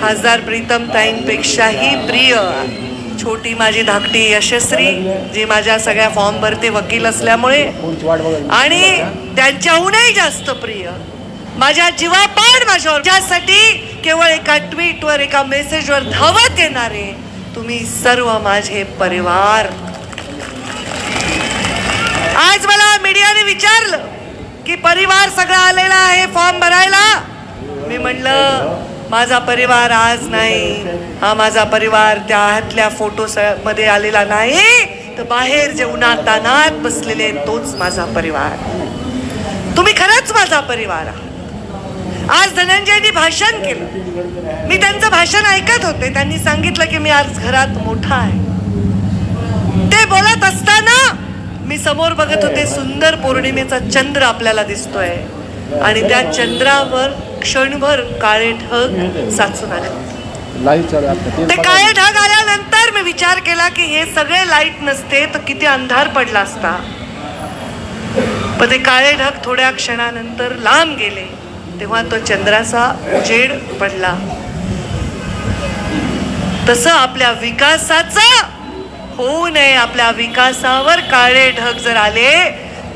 खासदार प्रीतम ताईंपेक्षाही प्रिय छोटी माझी धाकटी यशस्वी जी माझ्या सगळ्या फॉर्म भरते वकील असल्यामुळे आणि त्यांच्याहूनही जास्त प्रिय माझ्या जीवापाड माझ्यावर. ज्यासाठी केवळ एका ट्विटवर एका मेसेजवर धावत येणारे तुम्ही सर्व माझे परिवार. आज मला मीडियाने विचारलं की परिवार सगळा आलेला आहे फॉर्म भरायला? मी म्हणलं माझा परिवार आज नाही. हा माझा परिवार त्या हातल्या फोटो मध्ये आलेला नाही. तर बाहेर जे उन्हात तानात बसलेले आहेत, तोच माझा परिवार. तुम्ही खरंच माझा परिवार आज धनंजयनी भाषण केलं. मी त्यांचं भाषण ऐकत होते. त्यांनी सांगितलं की मी आज घरात मोठा आहे. ते बोलत असताना मी समोर बघत होते सुंदर पौर्णिमेचा चंद्र आपल्याला दिसतोय. आणि त्या चंद्रावर क्षणभर काळे ढग साचून आले. ते काळे ढग आल्यानंतर मी विचार केला की हे सगळे लाइट नसते तर किती अंधार पडला असता. पण ते काळे ढग थोड्या क्षणानंतर लांब गेले. तेव्हा तो चंद्राचा उजेड पडला. तसं आपल्या विकासाचं होऊ नये. आपल्या विकासावर काळे ढग जर आले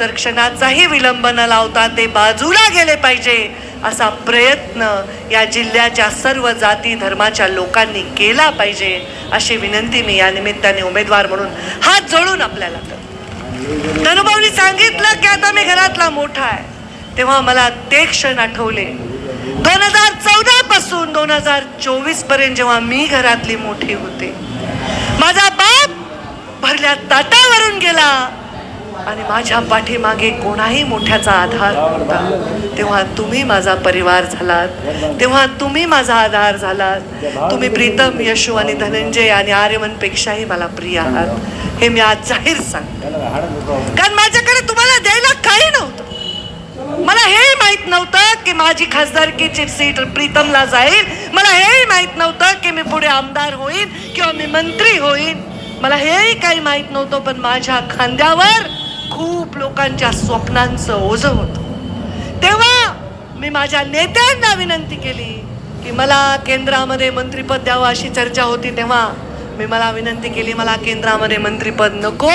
तर क्षणाचाही विलंब न लावता ते बाजूला गेले पाहिजे असा प्रयत्न या जिल्ह्याच्या सर्व जाती धर्माच्या लोकांनी केला पाहिजे अशी विनंती मी या निमित्ताने उमेदवार म्हणून हात जोडून आपल्याला करते. धनुभाऊनी सांगितलं की आता मी घरातला मोठा आहे. तेव्हा मला ते क्षण आठवले. दोन हजार चौदा पासून दोन हजार चोवीसपर्यंत जेव्हा मी घरातली मोठी होते. माझा बाप भरल्या ताटावरून गेला. आणि माझ्या पाठीमागे कोणाही मोठ्याचा आधार नव्हता. तेव्हा तुम्ही माझा परिवार झालात. तेव्हा तुम्ही माझा आधार झालात. तुम्ही प्रीतम यशू आणि धनंजय आणि आर्यमनपेक्षाही मला प्रिय आहात. हे मी आज जाहीर सांगते. कारण माझ्याकडे तुम्हाला द्यायला काही नव्हतं. मला हेही माहीत नव्हतं की माझी खासदारकीची सीट प्रीतमला जाईल. मला हेही माहीत नव्हतं की मी पुढे आमदार होईन किंवा मी मंत्री होईन. मला हेही काही माहीत नव्हतं पण माझ्या खांद्यावर खूप लोकांच्या स्वप्नांचं ओझं होतं. तेव्हा मी माझ्या नेत्यांना विनंती केली की मला केंद्रामध्ये मंत्रीपद द्यावं अशी चर्चा होती तेव्हा. मी मला विनंती केली मला केंद्रामध्ये मंत्रीपद नको.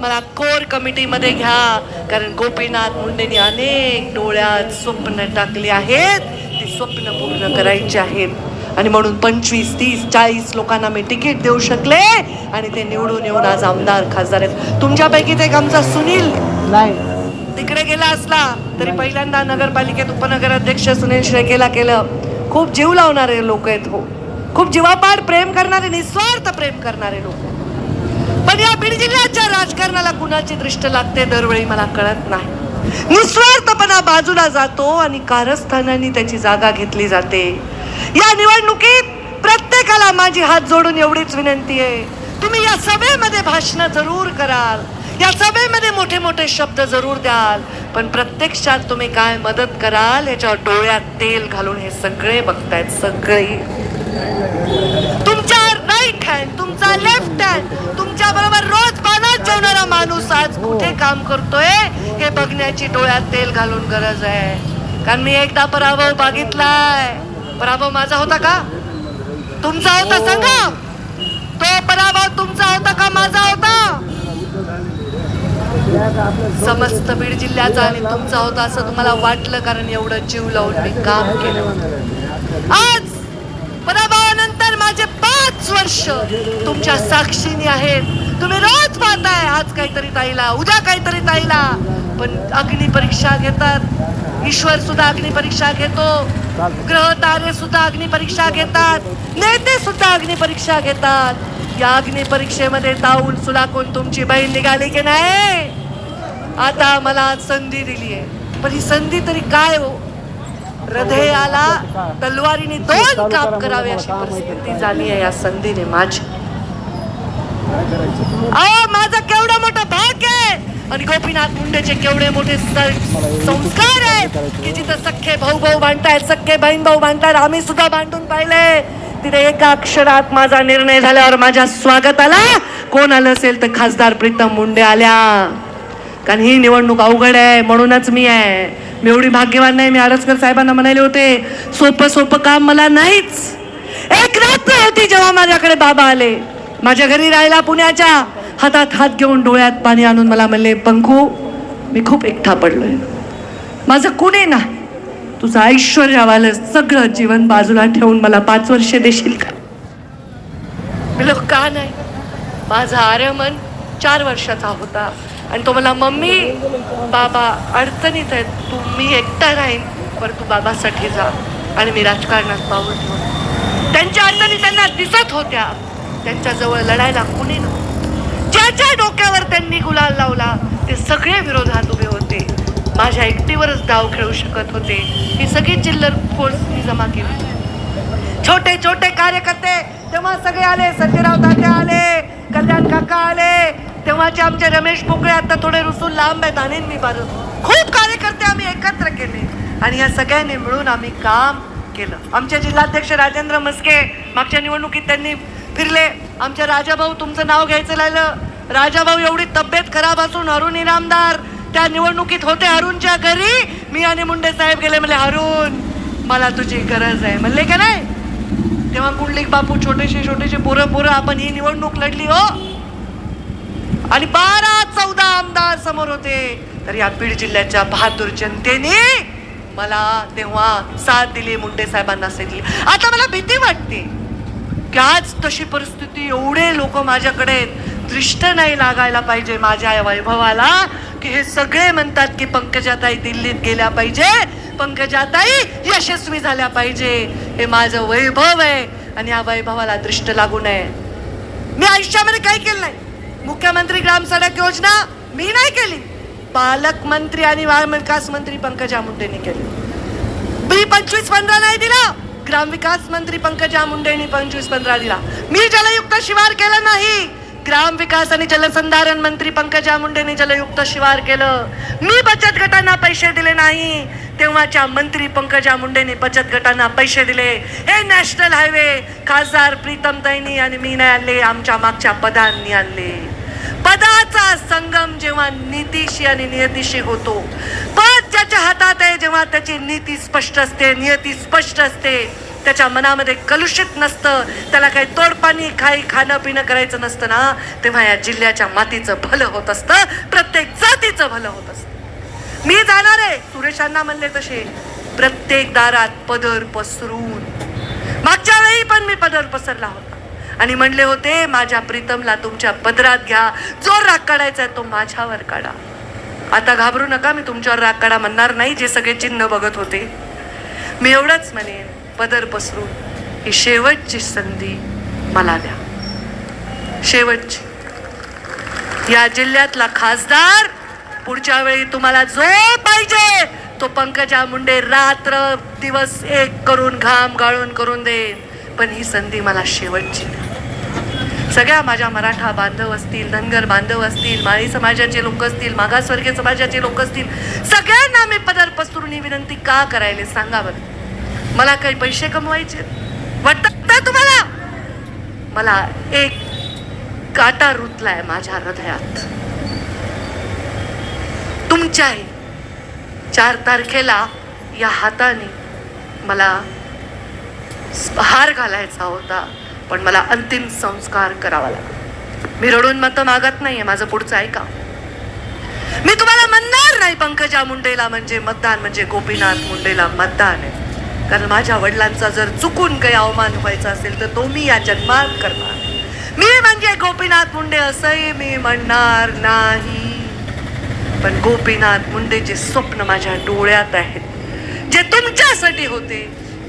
मला कोर कमिटीमध्ये घ्या. कारण गोपीनाथ मुंडेंनी अनेक डोळ्यात स्वप्न टाकली आहेत. ती स्वप्न पूर्ण करायची आहेत. आणि म्हणून पंचवीस तीस चाळीस लोकांना मी तिकीट देऊ शकले आणि ते निवडून येऊन आज आमदार खासदार आहेत. तुमच्यापैकी एक आमचा सुनील. नाही. तिकडे गेला असला तरी पहिल्यांदा नगरपालिकेत उपनगर अध्यक्ष सुनील शेळकेला केलं. खूप जीव लावणारे लोक आहेत हो. खूप जीवापाड प्रेम करणारे निस्वार्थ प्रेम करणारे लोक पण या बीड जिल्ह्याच्या राजकारणाला कुणाची दृष्ट लागते दरवेळी मला कळत नाही. निस्वार्थपणा बाजूला जातो आणि कारस्थानाने त्याची जागा घेतली जाते. या निवडणुकीत प्रत्येकाला माझी हात जोडून एवढीच विनंती आहे. तुम्ही या सभेमध्ये भाषण जरूर कराल. या सभेमध्ये मोठे मोठे शब्द जरूर द्याल. पण प्रत्यक्षात तुम्ही काय मदत कराल याच्यावर डोळ्यात तेल घालून हे सगळे बघतायत सगळे. तुमच्या राईट हँड तुमचा लेफ्ट हँड तुमच्या बरोबर रोज पानात जेवणारा माणूस आज कुठे काम करतोय हे बघण्याची डोळ्यात तेल घालून गरज आहे. कारण मी एकदा पराभव बघितलाय. पराभव माझा होता का? तुमचा होता सांगा तो पराभव तुमचा होता का माझा होता? समस्त बीड जिल्ह्याचा आणि तुमचा होता असं तुम्हाला वाटलं कारण एवढं जीव लावून मी काम केलं. आज पराभवानंतर माझे पाच वर्ष तुमच्या साक्षीने आहेत. तुम्ही रोज पाहताय आज काहीतरी ताईला उद्या काहीतरी ताईला. पण अग्नी परीक्षा घेतात. ईश्वर सुद्धा अग्नी परीक्षा घेतो. ग्रह तारे सुद्धा अग्नी परीक्षा घेतात. नेते सुद्धा अग्नी परीक्षा घेतात. या अग्नी परीक्षेमध्ये ताऊल सुलाकून तुमची बहीण निघाली की नाही? आता मला संधी दिली आहे. पण ही संधी तरी काय हो? हृदयाला तलवारीने दोन काम करावे अशी परिस्थिती झाली आहे या संधीने माझी. माझं केवढं मोठं भाग आहे आणि गोपीनाथ मुंडेचे केवढे मोठे संस्कार आहेत की जिथं सख्खे भाऊ भाऊ बांधतायत सख्खे बहीण भाऊ बांधतात आम्ही सुद्धा बांधून पाहिले. तिथे एका अक्षरात माझा निर्णय झाल्यावर माझ्या स्वागताला कोण आलं असेल तर खासदार प्रीतम मुंडे आल्या. कारण ही निवडणूक अवघड आहे म्हणूनच मी आहे. मी एवढी भाग्यवान नाही मी आरसकर साहेबांना म्हणाले होते सोपं सोपं काम मला नाहीच. एक रात्र होती जेव्हा माझ्याकडे बाबा आले. माझ्या घरी राहिला पुण्याच्या. हातात हात घेऊन डोळ्यात पाणी आणून मला म्हणले पंखू मी खूप एकटा पडलोय. माझं कुणी नाही. तुझं ऐश्वर्यावालं सगळं जीवन बाजूला ठेवून मला पाच वर्षे देशील का? मी का नाही? माझा आर्यमन चार वर्षाचा होता आणि तो मला मम्मी बाबा अडचणीत आहेत. तू मी एकटा राहीन. पर तू बाबासाठी जा आणि मी राजकारणात पाहून ठेवून. त्यांच्या अडचणी त्यांना दिसत होत्या. त्यांच्याजवळ लढायला कुणी नव्हतं. ज्याच्या डोक्यावर त्यांनी गुलाल लावला ते सगळे विरोधात उभे होते. माझ्या एकटीवरच डाव खेळू शकत होते. ही सगळी चिल्लर फोर्स मी जमा केली. छोटे छोटे कार्यकर्ते तेव्हा सगळे आले संजयराव तात्या आले कल्याण काका आले तेव्हाचे आमचे रमेश पोकळे आता थोडे रुसून लांब आहेत आणि मी बाजू खूप कार्यकर्ते आम्ही एकत्र केले. आणि या सगळ्यांनी मिळून आम्ही काम केलं. आमचे जिल्हाध्यक्ष राजेंद्र मस्के मागच्या निवडणुकीत त्यांनी फिरले. आमच्या राजाभाऊ तुमचं नाव घ्यायचं राहिलं. राजाभाऊ एवढी तब्येत खराब असून अरुण इनामदार. त्या निवडणुकीत होते अरुणच्या घरी. मी आणि मुंडे साहेब गेले म्हणले अरुण मला तुझी गरज आहे. म्हणले का नाही? तेव्हा कुंडलिक बापू छोटेसे छोटेसे पोरं पोरं आपण ही निवडणूक लढली हो. आणि बारा चौदा आमदार समोर होते. तर या बीड जिल्ह्याच्या बहादूर जनतेने मला तेव्हा साथ दिली मुंडे साहेबांना साथ दिली. आता मला भीती वाटते. त्याच तशी परिस्थिती एवढे लोक माझ्याकडे दृष्ट नाही लागायला पाहिजे माझ्या या वैभवाला की हे सगळे म्हणतात की पंकजाताई दिल्लीत गेल्या पाहिजे पंकजाताई यशस्वी झाल्या पाहिजे. हे माझं वैभव आहे आणि या वैभवाला दृष्ट लागू नये. मी आयुष्यामध्ये काही केलं नाही. मुख्यमंत्री ग्राम सडक योजना मी नाही केली. पालकमंत्री आणि विकास मंत्री पंकजा मुंडेंनी केली. मी पंचवीस पंधरा नाही दिला. ग्रामविकास मंत्री पंकजा मुंडेंनी पंचवीस पंधरा दिला. मी जलयुक्त शिवार केलं नाही. ग्रामविकास आणि जलसंधारण मंत्री पंकजा मुंडेंनी जलयुक्त शिवार केलं. मी बचत गटांना पैसे दिले नाही. तेव्हाच्या मंत्री पंकजा मुंडेंनी बचत गटांना पैसे दिले. हे नॅशनल हायवे खासदार प्रीतम दैनी आणि मी नाही आणले आमच्या मागच्या पदांनी आणले. पदाचा संगम जेव्हा नीतीशी आणि नियतीशी होतो. पण ज्याच्या हातात आहे. जेव्हा त्याची नीती स्पष्ट असते नियती स्पष्ट असते त्याच्या मनामध्ये कलुषित नसतं. त्याला काही तोडपाणी खाई खाणं पिणं करायचं नसतं ना. तेव्हा या जिल्ह्याच्या मातीचं भलं होत असतं. प्रत्येक जातीचं भलं होत असतं. मी जाणार आहे. सुरेशांना म्हणले तसे. प्रत्येक दारात पदर पसरून. मागच्या वेळी पण मी पदर पसरला होता. आणि म्हणले होते माझ्या प्रीतमला तुमच्या पदरात घ्या. जो राग काढायचा आहे तो माझ्यावर काढा. आता घाबरू नका मी तुमच्यावर राग काढा म्हणणार नाही जे सगळे चिन्ह बघत होते. मी एवढंच म्हणेन पदर पसरू ही शेवटची संधी मला द्या. शेवटची. या जिल्ह्यातला खासदार पुढच्या वेळी तुम्हाला जो पाहिजे तो पंकजा मुंडे रात्र दिवस एक करून घाम गाळून करून देईन. पण ही संधी मला शेवटची. सगळ्या माझ्या मराठा बांधव असतील धनगर बांधव असतील माळी समाजाचे लोक असतील मागासवर्गीय समाजाचे लोक असतील सगळ्यांना मी पदर पसरून ही विनंती का करायले सांगा बरं मला काही पैसे कमवायचे वाटत तुम्हाला? मला एक काटा रुतलाय माझ्या हृदयात. तुमच्याही चार तारखेला या हाताने मला हार घालायचा होता. पण मला अंतिम संस्कार करावा लागला. मी रडून मत मागत नाहीये माझं पुढचं ऐका. मी तुम्हाला म्हणणार नाही पंकजा मुंडेला म्हणजे मतदान म्हणजे गोपीनाथ मुंडेला मतदान आहे. कारण माझ्या वडिलांचा जर चुकून काही अवमान व्हायचा असेल तर तो मी या जन्मात करणार. मी म्हणजे गोपीनाथ मुंडे असंही मी म्हणणार नाही. पण गोपीनाथ मुंडेचे स्वप्न माझ्या डोळ्यात आहेत जे तुमच्यासाठी होते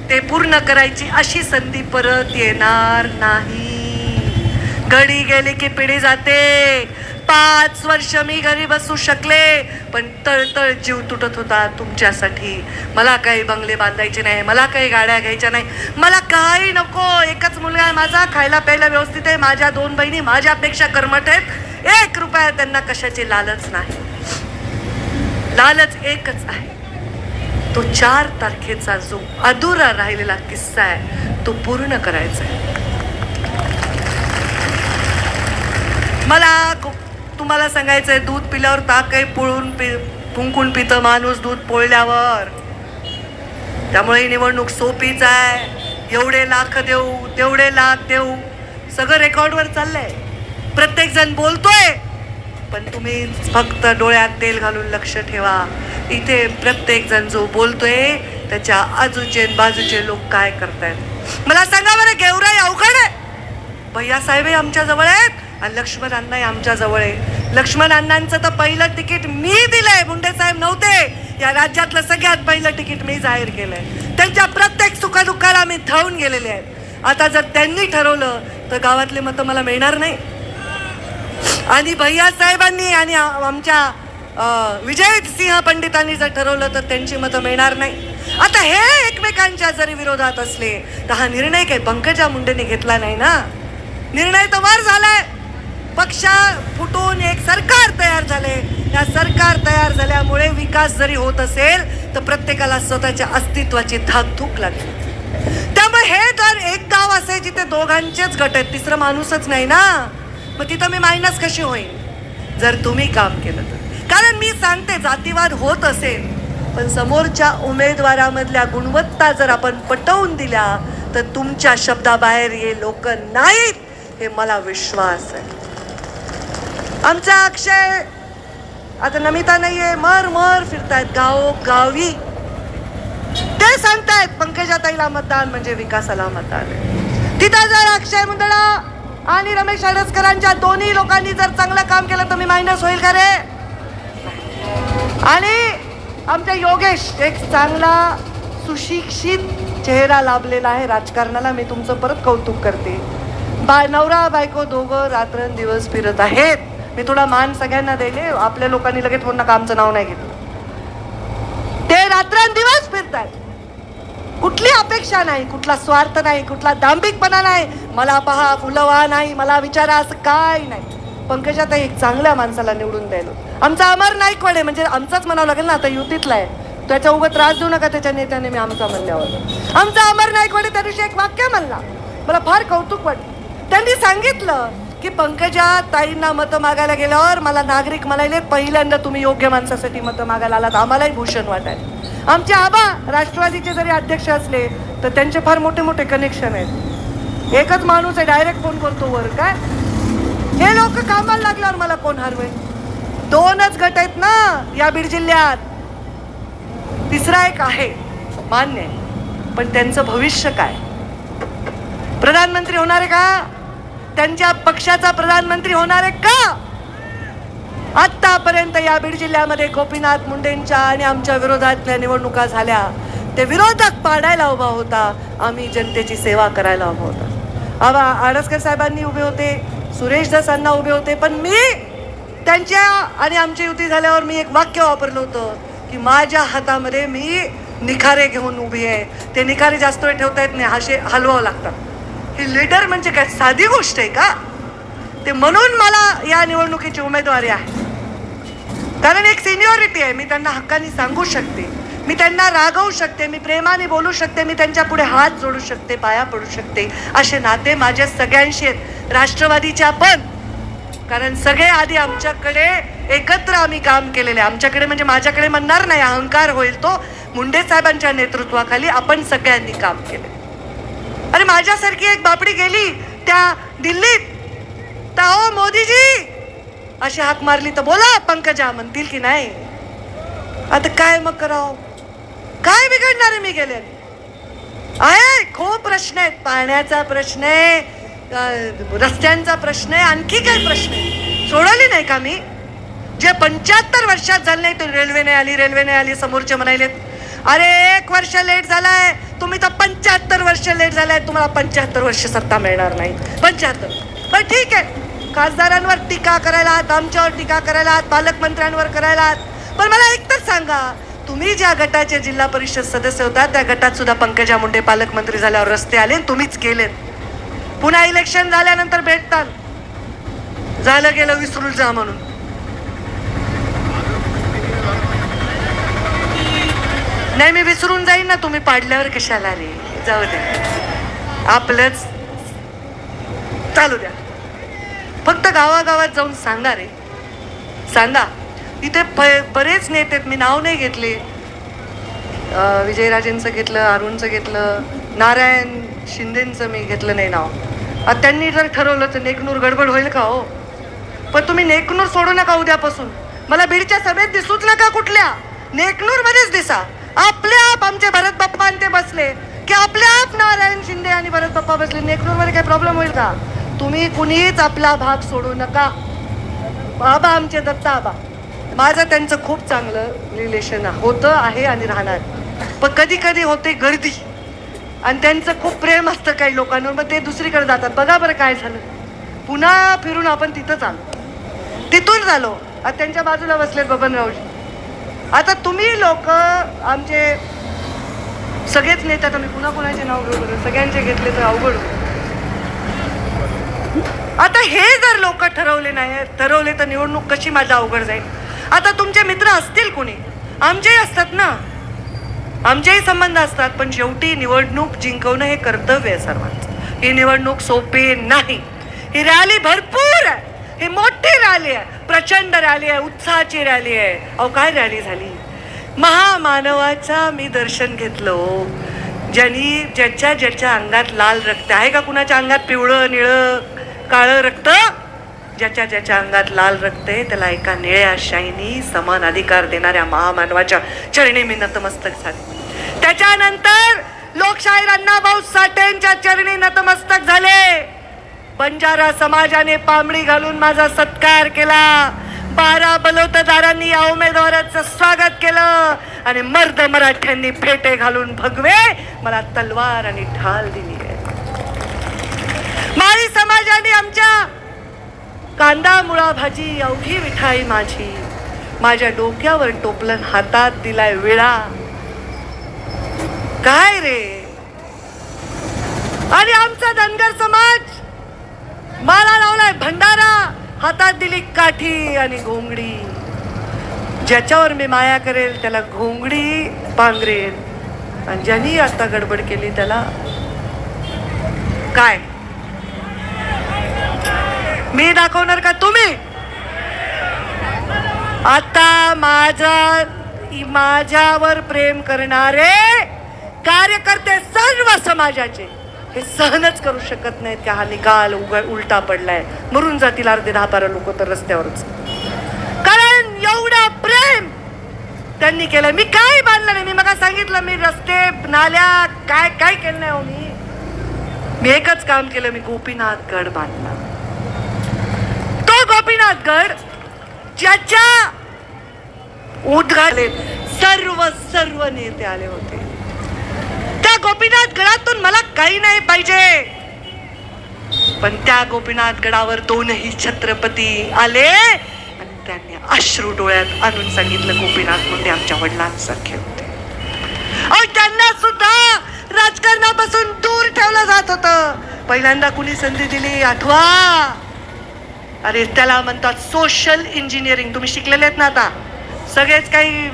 ते पूर्ण करायची अशी संधी परत येणार नाही. घडी गेली की पिढी जाते. पाच वर्ष मी घरी बसू शकले पण तळतळ जीव तुटत होता तुमच्यासाठी. मला काही बंगले बांधायचे नाही मला काही गाड्या घ्यायच्या नाही. मला काही नको एकच मुलगा आहे माझा खायला प्यायला व्यवस्थित आहे. माझ्या दोन बहिणी माझ्यापेक्षा कर्मठ आहेत. एक रुपया त्यांना कशाची लालच नाही. लालच एकच आहे. तो चार तारखेचा जो अधुरा राहिलेला किस्सा आहे तो पूर्ण करायचा आहे. मला तुम्हाला सांगायचं आहे दूध पिल्यावर ताक काही पोळून पि फुंकून पितं माणूस दूध पोळल्यावर. त्यामुळे ही निवडणूक सोपीच आहे. एवढे लाख देऊ तेवढे लाख देऊ. सगळं रेकॉर्डवर चाललंय. प्रत्येक जण बोलतोय. पण तुम्ही फक्त डोळ्यात तेल घालून लक्ष ठेवा. इथे प्रत्येक जण जो बोलतोय त्याच्या आजूचे बाजूचे लोक काय करतायत? मला सांगा बरं गेवराई अवघड आहे. भैया साहेबही आमच्या जवळ आहेत आणि लक्ष्मण अण्णाही आमच्या जवळ आहे लक्ष्मण अण्णांचं तर पहिलं तिकीट मी दिलंय मुंडे साहेब नव्हते. या राज्यातलं सगळ्यात पहिलं तिकीट मी जाहीर केलंय. त्यांच्या प्रत्येक सुखदुःखाला मी धावून गेलेले आहेत. आता जर त्यांनी ठरवलं तर गावातले मतं मला मिळणार नाही. आणि भैया साहेबांनी आणि आमच्या विजय सिंह पंडितांनी जर ठरवलं तर त्यांची मतं मिळणार नाही. आता हे एकमेकांच्या जरी विरोधात असले तर हा निर्णय काही पंकजा मुंडेने घेतला नाही ना? निर्णय तर वर झालाय. पक्ष फुटून एक सरकार तयार झाले. या सरकार तयार झाल्यामुळे विकास जरी होत असेल तर प्रत्येकाला स्वतःच्या अस्तित्वाची धाकधूक लागली त्यामुळे हे जर एक गाव असे जिथे दोघांचेच गट आहेत तिसरं माणूसच नाही ना? मग तिथं मी मायनस कशी होईल जर तुम्ही काम केलं तर. कारण मी सांगते जातीवाद होत असेल पण समोरच्या उमेदवारामधल्या गुणवत्ता जर आपण पटवून दिल्या तर तुमच्या शब्दाबाहेर हे लोक नाहीत हे मला विश्वास आहे. आमचा अक्षय आता नमिता नाहीये मर मर फिरतायत गाव गावी ते सांगतायत पंकजाताईला मतदान म्हणजे विकासाला मतदान तिथं जर अक्षय मंडळा आणि रमेश अडसकरांच्या दोन्ही लोकांनी जर चांगलं काम केलं तर मी मायनस होईल का रे? आणि आमच्या योगेश एक चांगला सुशिक्षित चेहरा लाभलेला आहे राजकारणाला. मी तुमचं परत कौतुक करते. बा नवरा बायको दोघं रात्रंदिवस फिरत आहेत. मी थोडा मान सगळ्यांना दिले आपल्या लोकांनी लगेच पूर्ण कामचं नाव नाही घेतलं. ते रात्रंदिवस फिरतात कुठली अपेक्षा नाही कुठला स्वार्थ नाही कुठला दांभिकपणा नाही. मला पहा फुलवा नाही मला विचारा असं काय नाही. पंकजात एक चांगल्या माणसाला निवडून द्यायलो. आमचा अमर नाईकवाडे म्हणजे आमचाच म्हणावं लागेल ना आता युतीतला आहे. त्याच्या उगत त्रास देऊ नका त्याच्या नेत्याने मी आमचा म्हणल्यावर. आमचा अमर नाईकवाडे त्या दिवशी एक वाक्य म्हणला. मला फार कौतुक वाटलं. त्यांनी सांगितलं की पंकजा ताईंना मतं मागायला गेल्यावर मला नागरिक म्हणाले पहिल्यांदा तुम्ही योग्य माणसासाठी मतं मागायला आलात. आम्हालाही भूषण वाटायला. आमचे आबा राष्ट्रवादीचे जरी अध्यक्ष असले तर त्यांचे फार मोठे मोठे कनेक्शन आहेत. एकच माणूस आहे डायरेक्ट फोन करतो वर काय? हे लोक कामाला लागल्यावर मला कोण हरवे दोनच गट आहेत ना या बीड जिल्ह्यात. तिसरा एक आहे मान्य पण त्यांचं भविष्य काय? प्रधानमंत्री होणार आहे का? त्यांच्या पक्षाचा प्रधानमंत्री होणार आहे का? आतापर्यंत या बीड जिल्ह्यामध्ये गोपीनाथ मुंडेंच्या आणि आमच्या विरोधातल्या निवडणुका झाल्या. ते विरोधक पाडायला उभा होता. आम्ही जनतेची सेवा करायला उभा होता. आवा आडसकर साहेबांनी उभे होते सुरेश दसांना उभे होते पण मी त्यांच्या आणि आमची युती झाल्यावर मी एक वाक्य वापरलं होतं की माझ्या हातामध्ये मी निखारे घेऊन उभी आहे. ते निखारे जास्त वेळ ठेवता येत नाही असे हलवावं लागतात. ही लीडर म्हणजे काय? साधी गोष्ट आहे का? ते म्हणून मला या निवडणुकीची उमेदवारी आहे कारण एक सिनियॉरिटी आहे. मी त्यांना हक्काने सांगू शकते. मी त्यांना रागवू शकते. मी प्रेमाने बोलू शकते. मी त्यांच्या पुढे हात जोडू शकते पाया पडू शकते. असे नाते माझ्या सगळ्यांशी आहेत. राष्ट्रवादीच्या पण. कारण सगळे आधी आमच्याकडे एकत्र आम्ही काम केलेले. आहे. आमच्याकडे म्हणजे माझ्याकडे म्हणणार नाही. अहंकार होईल तो. मुंडे साहेबांच्या नेतृत्वाखाली आपण सगळ्यांनी काम केले. अरे माझ्यासारखी एक बापडी गेली त्या दिल्लीत. तर अहो मोदीजी. अशी हाक मारली तर बोला पंकजा म्हणतील की नाही. आता काय मग करावं? काय बिघडणार आहे मी गेले? आहे खूप प्रश्न आहेत. पाण्याचा प्रश्न आहे रस्त्यांचा प्रश्न आहे आणखी काही प्रश्न आहे सोडवली नाही का मी? जे पंच्याहत्तर वर्षात झाले नाही तो रेल्वे नाही आली रेल्वे नाही आली समोरचे म्हणालेत. अरे एक वर्ष लेट झालाय. तुम्ही तर पंच्याहत्तर वर्ष लेट झालाय. तुम्हाला पंच्याहत्तर वर्ष सत्ता मिळणार नाही. पंच्याहत्तर. पण ठीक आहे. खासदारांवर टीका करायला आहात आमच्यावर टीका करायला आहात पालकमंत्र्यांवर करायला आहात. पण मला एक तर सांगा तुम्ही ज्या गटाचे जिल्हा परिषद सदस्य होता त्या गटात सुद्धा पंकजा मुंडे पालकमंत्री झाल्यावर रस्ते आले तुम्हीच केलेत पुन्हा इलेक्शन झाल्यानंतर भेटतात झालं गेलं विसरून जा म्हणून. नाही मी विसरून जाईन ना. तुम्ही पाडल्यावर कशाला रे? जाऊ दे. आपलंच चालू द्या. फक्त गावागावात जाऊन सांगा रे. सांगा. इथे प बरेच नेते मी नाव नाही घेतले. विजयराजेंचं घेतलं अरुणचं घेतलं नारायण शिंदेंचं मी घेतलं नाही नाव. त्यांनी जर ठरवलं तर नेकनूर गडबड होईल का हो? पण तुम्ही नेकनूर सोडू नका उद्यापासून. मला बीडच्या सभेत दिसूच नका कुठल्या. नेकनूरमध्येच दिसा. आपल्या आप आमचे भरत बाप्पा आणि ते बसले. की आपल्या आप नारायण शिंदे आणि भरत बाप्पा बसले. नेकरूरमध्ये काही प्रॉब्लेम होईल का? तुम्ही कुणीच आपला भाग सोडू नका. बाबा आमचे दत्ता आबा. माझं त्यांचं खूप चांगलं रिलेशन होतं आहे आणि राहणार. पण कधी कधी होते गर्दी. आणि त्यांचं खूप प्रेम असतं काही लोकांवर. मग ते दुसरीकडे जातात. बघा बरं काय झालं. पुन्हा फिरून आपण तिथंच आलो तिथून झालो आता त्यांच्या बाजूला बसलेत बबनरावजी. आता तुम्ही लोक आमचे सगळेच नेते आता मी पुन्हा कुणाचे नाव घेऊ बरं. सगळ्यांचे घेतले तर अवघड होईल. आता हे जर लोक ठरवले नाही ठरवले तर निवडणूक कशी माझा अवघड जाईल? आता तुमचे मित्र असतील कोणी? आमचेही असतात ना? आमचेही संबंध असतात पण शेवटी निवडणूक जिंकवणं हे कर्तव्य आहे सर्वांचं. ही निवडणूक सोपी नाही. ही रॅली भरपूर आहे. ही मोठी रॅली आहे प्रचंड रॅली आहे उत्साहाची रॅली आहे. अहो काय रॅली झाली? महामानवाचा मी दर्शन घेतलं हो. ज्यांनी ज्याच्या ज्याच्या अंगात लाल रक्त आहे का कुणाच्या अंगात पिवळं निळं काळं रक्त? ज्याच्या ज्याच्या अंगात लाल रक्त आहे त्याला एका निळ्या शाईनी समान अधिकार देणाऱ्या महामानवाच्या चरणी मी नतमस्तक झाले. त्याच्यानंतर लोकशाहीर अण्णाभाऊ साठेंच्या चरणी नतमस्तक झाले. बंजारा समाजाने पामडी घालून माझा सत्कार केला. बारा बलवतदारांनी या उमेदवाराचं स्वागत केलं आणि मर्द मराठ्यांनी फेटे घालून भगवे मला तलवार आणि ढाल दिली आहे. माळी समाजाने आमच्या कांदा मुळा भाजी अवघी मिठाई माझी माझ्या डोक्यावर टोपलन हातात दिलाय विळा. काय रे आणि आमचा धनगर समाज मला लावलाय भंडारा हातात दिली काठी आणि घोंगडी. ज्याच्यावर मी माया करेल त्याला घोंगडी पांघरेल. आणि ज्यांनी आता गडबड केली त्याला काय? मी दाखवणार का तुम्ही? आता माझा माझ्यावर प्रेम करणारे कार्यकर्ते सर्व समाजाचे हे सहनच करू शकत नाहीत की? हा निकाल उग उलटा पडलाय. मरून जातील अर्धे दहा बारा लोक तर रस्त्यावरच. कारण एवढा प्रेम त्यांनी केलं मी काय बांधलं नाही? मी मला सांगितलं मी रस्ते नाल्या काय काय केलं नाही हो मी. मी एकच काम केलं मी गोपीनाथ गड बांधला. तो गोपीनाथ गड ज्याच्या उद्घाटन सर्व सर्व नेते आले होते. त्या गोपीनाथ गडातून मला काही नाही पाहिजे. पण त्या गोपीनाथ गडावर दोनही छत्रपती आले आणि त्यांनी अश्रू डोळ्यात आणून सांगितलं गोपीनाथ मुंडे आमच्या वडिलांसारखे होते. अहो त्यांना सुद्धा राजकारणापासून दूर ठेवलं जात होतं. पहिल्यांदा कुणी संधी दिली आठवा. अरे त्याला म्हणतात सोशल इंजिनिअरिंग तुम्ही शिकलेले आहेत ना आता. सगळेच काही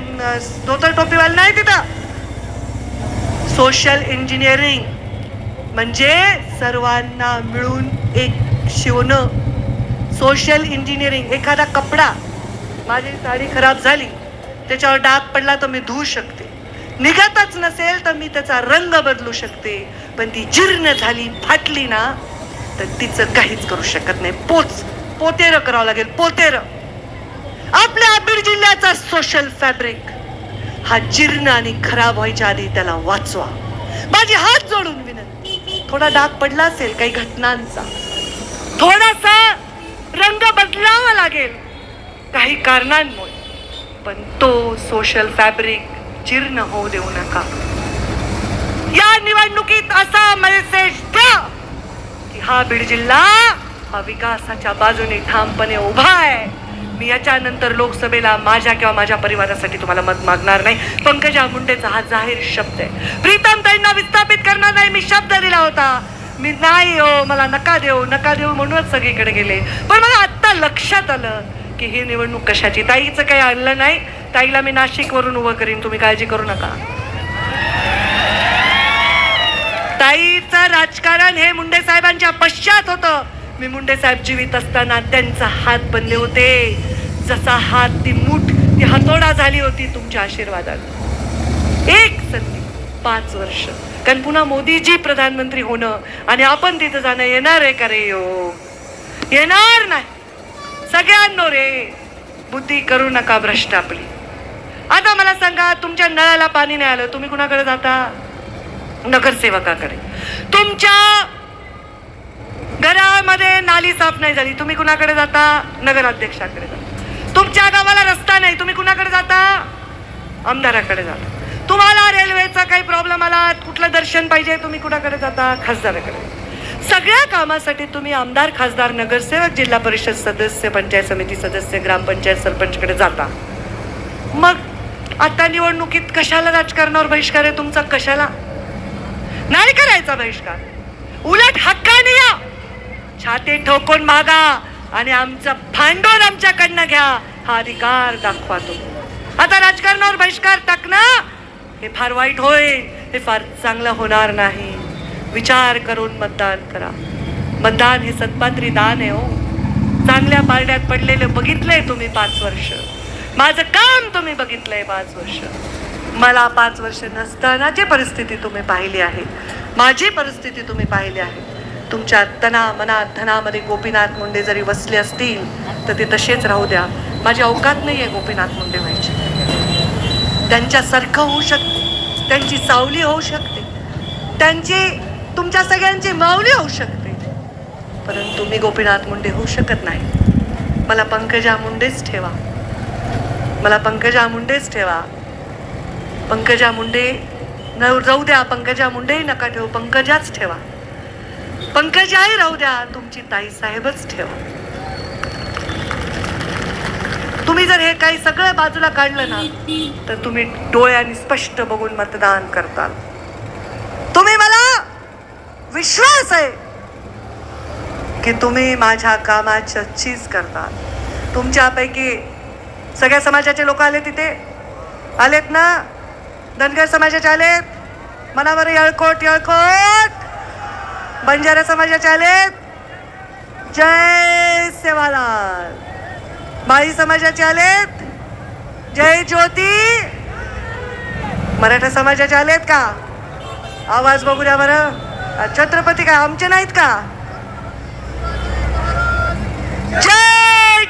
धोतर टोपीवाले नाही तिथं. सोशल इंजिनिअरिंग म्हणजे सर्वांना मिळून एक शिवणं. सोशल इंजिनिअरिंग एखादा कपडा. माझी साडी खराब झाली त्याच्यावर डाग पडला तर मी धुवू शकते. निघतच नसेल तर मी त्याचा रंग बदलू शकते. पण ती जीर्ण झाली फाटली ना तर तिचं काहीच करू शकत नाही. पोच पोतेरं करावं लागेल पोतेरं. आपल्या बीड जिल्ह्याचा सोशल फॅब्रिक हा जीर्ण आणि खराब व्हायच्या आधी त्याला वाचवा. माझी हात जोडून विनंती. थोडा डाग पडला असेल काही घटनांचा. थोडासा रंग बदलावा लागेल काही कारणांमुळे. पण तो सोशल फॅब्रिक जीर्ण होऊ देऊ नका. या निवडणुकीत असा मेसेज द्या की हा बीड जिल्हा हा विकासाच्या बाजूने ठामपणे उभा आहे. मी याच्यानंतर लोकसभेला माझ्या किंवा माझ्या परिवारासाठी तुम्हाला मत मागणार नाही. पंकजा मुंडेचा हा जाहीर शब्द आहे. प्रीतम ताईंना विस्थापित करणार नाही. मी शब्द दिला होता. मी नाही हो मला नका देऊ नका देऊ म्हणूनच सगळीकडे गेले. पण मला आत्ता लक्षात आलं की ही निवडणूक कशाची? ताईचं काही आणलं नाही. ताईला मी नाशिकवरून उभं करीन. तुम्ही काळजी करू नका. ताईचं राजकारण हे मुंडे साहेबांच्या पश्चात होतं. मी मुंडे साहेब जीवित असताना त्यांचा हात बनले होते. जसा हात ती मूठ ती हातोडा झाली होती तुमच्या आशीर्वादानं. एक संधी पाच वर्ष. कारण पुन्हा मोदीजी प्रधानमंत्री होणं आणि आपण तिथं जाणं येणार आहे का रे यो? येणार नाही. सगळ्यांनो रे बुद्धी करू नका भ्रष्ट आपली. आता मला सांगा तुमच्या नळाला पाणी नाही आलं तुम्ही कुणाकडे जाता? नगरसेवकाकडे. तुमच्या घरामध्ये नाली साफ नाही झाली तुम्ही कुणाकडे जाता? नगराध्यक्षाकडे जाता. तुमच्या गावाला रस्ता नाही तुम्ही कुणाकडे जाता? आमदाराकडे जाता. तुम्हाला रेल्वेचा काही प्रॉब्लेम आला कुठलं दर्शन पाहिजे तुम्ही कुणाकडे जाता? खासदाराकडे. सगळ्या कामासाठी तुम्ही आमदार खासदार नगरसेवक जिल्हा परिषद सदस्य पंचायत समिती सदस्य ग्रामपंचायत सरपंचकडे जाता. मग आता निवडणुकीत कशाला राजकारणावर बहिष्कार आहे तुमचा? कशाला? नाही करायचा बहिष्कार. उलट हक्काने या. छाती ठोकून मागा आणि आमचं भांडवल आमच्याकडनं घ्या. हा अधिकार दाखवा तुम्ही आता राजकारणावर बहिष्कार टाकणं हे फार वाईट होईल. हे फार चांगलं होणार नाही. विचार करून मतदान करा. मतदान हे सत्पात्री दान आहे हो. चांगल्या पारड्यात पडलेलं बघितलंय तुम्ही पाच वर्ष. माझं काम तुम्ही बघितलंय पाच वर्ष. मला पाच वर्ष नसतानाची परिस्थिती तुम्ही पाहिली आहे. माझी परिस्थिती तुम्ही पाहिली आहे. तुमच्या तना मनात धनामध्ये गोपीनाथ मुंडे जरी बसले असतील तर ते तसेच राहू द्या. माझी अवकात नाही आहे गोपीनाथ मुंडे व्हायची. त्यांच्यासारखं होऊ शकते त्यांची सावली होऊ शकते त्यांची तुमच्या सगळ्यांची माऊली होऊ शकते. परंतु मी गोपीनाथ मुंडे होऊ शकत नाही. मला पंकजा मुंडेच ठेवा. मला पंकजा मुंडेच ठेवा. पंकजा मुंडे न राहू द्या पंकजा मुंडेही नका ठेवू पंकजाच ठेवा. पंकजाही राहू द्या. तुमची ताई साहेबच ठेवा. तुम्ही जर हे काही सगळं बाजूला काढलं ना तर तुम्ही डोळ्याने स्पष्ट बघून मतदान करताल. तुम्ही मला विश्वास आहे की तुम्ही माझ्या कामाच्या चीज करता तुमच्यापैकी सगळ्या समाजाचे लोक आले तिथे? आलेत ना? धनगर समाजाचे आलेत मनावर यळकोट यळकोट! बंजारा समाजाचे आलेत जय सेवालाल. माळी समाजाचे आलेत जय ज्योती. मराठा समाजाचे आलेत का? आवाज बघू द्या बरं. छत्रपती काय आमचे नाहीत का? जय